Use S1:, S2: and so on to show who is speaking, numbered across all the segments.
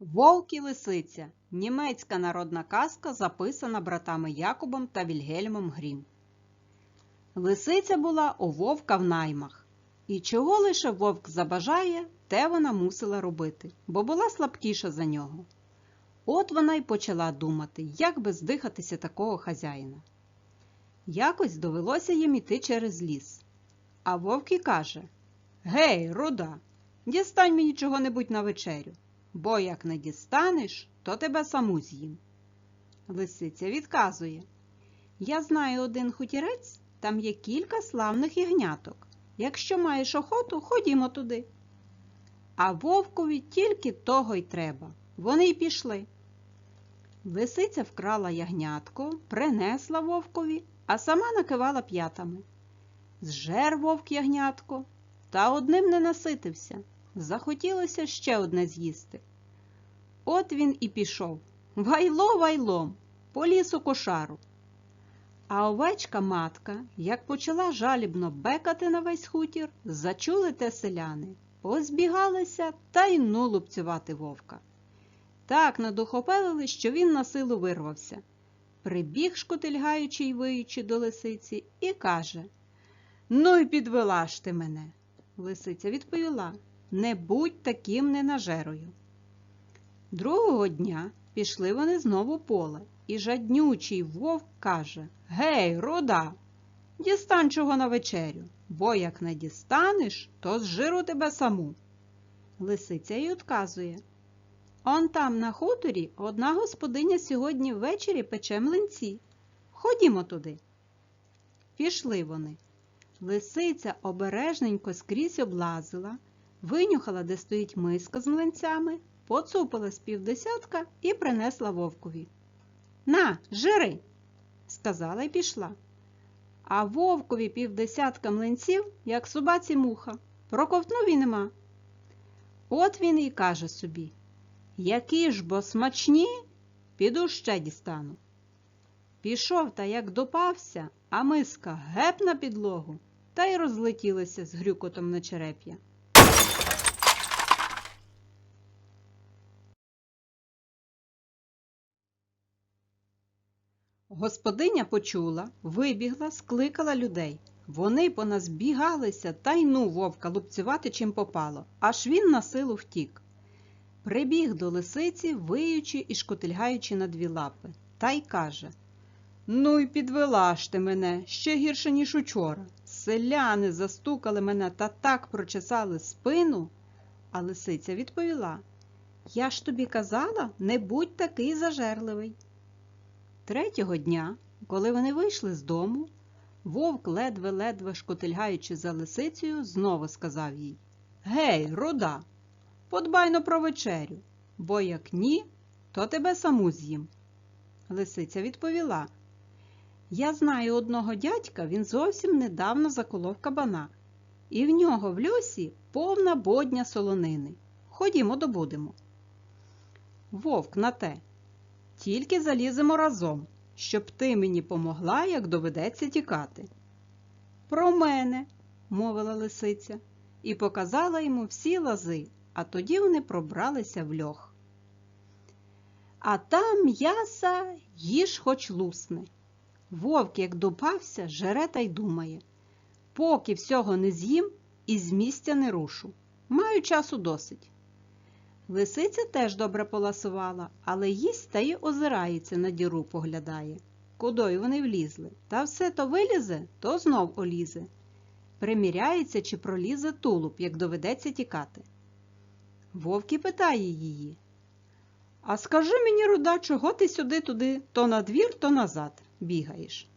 S1: Вовк і лисиця. Німецька народна казка, записана братами Якубом та Вільгельмом Грім. Лисиця була у вовка в наймах. І чого лише вовк забажає, те вона мусила робити, бо була слабкіша за нього. От вона й почала думати, як би здихатися такого хазяїна. Якось довелося їм іти через ліс. А вовк і каже Гей, руда, дістань мені чого-небудь на вечерю, бо як не дістанеш, то тебе саму з'їм. Лисиця відказує Я знаю один хутірець, там є кілька славних ягняток. Якщо маєш охоту, ходімо туди. А вовкові тільки того й треба. Вони й пішли. Лисиця вкрала ягнятко, принесла вовкові, а сама накивала п'ятами. Зжер вовк ягнятко, та одним не наситився. Захотілося ще одне з'їсти. От він і пішов. Вайло вайлом, по лісу кошару. А овечка матка, як почала жалібно бекати на весь хутір, зачули те селяни, позбігалися та й ну лупцювати вовка. Так надухопелили, що він на силу вирвався. Прибіг, шкотильгаючи й виючи до лисиці, і каже Ну й підвела ж ти мене. Лисиця відповіла Не будь таким ненажерою. Другого дня пішли вони знову поле, і жаднючий вовк каже Гей, руда, дістань чого на вечерю, бо як не дістанеш, то зжиру тебе саму. Лисиця й отказує Он там на хуторі одна господиня сьогодні ввечері пече млинці. Ходімо туди. Пішли вони. Лисиця обережненько скрізь облазила, винюхала, де стоїть миска з млинцями, поцупила з півдесятка і принесла вовкові. На, жири, сказала й пішла. А вовкові півдесятка млинців, як собаці муха, проковтнув і нема. От він і каже собі які ж бо смачні, піду ще дістану. Пішов та як допався, а миска геп на підлогу та й розлетілася з грюкотом на череп'я. Господиня почула, вибігла, скликала людей. Вони поназбігалися та й ну вовка лупцювати чим попало, аж він на силу втік. Прибіг до лисиці, виючи і шкотильгаючи на дві лапи, та й каже Ну й підвела ж ти мене ще гірше, ніж учора. Селяни застукали мене та так прочесали спину. А лисиця відповіла Я ж тобі казала, не будь такий зажерливий. Третього дня, коли вони вийшли з дому, вовк, ледве-ледве шкотильгаючи за лисицею, знову сказав їй Гей, руда! Подбайно про вечерю, бо як ні, то тебе саму з'їм. Лисиця відповіла Я знаю одного дядька, він зовсім недавно заколов кабана, і в нього в льосі повна бодня солонини. Ходімо, добудемо. Вовк на те. Тільки заліземо разом, щоб ти мені помогла, як доведеться тікати. Про мене, мовила лисиця, і показала йому всі лази а тоді вони пробралися в льох. А там м'яса їж хоч лусне. Вовк, як допався, жере та й думає. Поки всього не з'їм і з місця не рушу. Маю часу досить. Лисиця теж добре поласувала, але їсть та й озирається на діру поглядає. Кудою вони влізли, та все то вилізе, то знов олізе. Приміряється, чи пролізе тулуб, як доведеться тікати. Вовк і питає її. А скажи мені, руда, чого ти сюди туди то на двір, то назад бігаєш?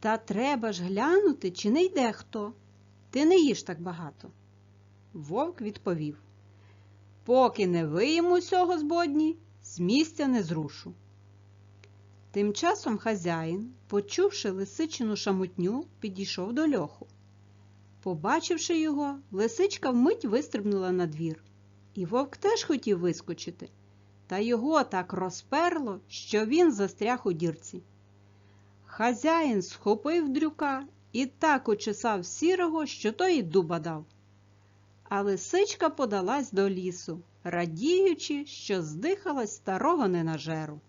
S1: Та треба ж глянути, чи не йде хто. Ти не їш так багато. Вовк відповів Поки не виїм усього збодні, з місця не зрушу. Тим часом хазяїн, почувши лисичину шамутню, підійшов до льоху. Побачивши його, лисичка вмить вистрибнула на двір. І вовк теж хотів вискочити, та його так розперло, що він застряг у дірці. Хазяїн схопив дрюка і так очесав сірого, що той і дуба дав. А лисичка подалась до лісу, радіючи, що здихалась старого ненажеру.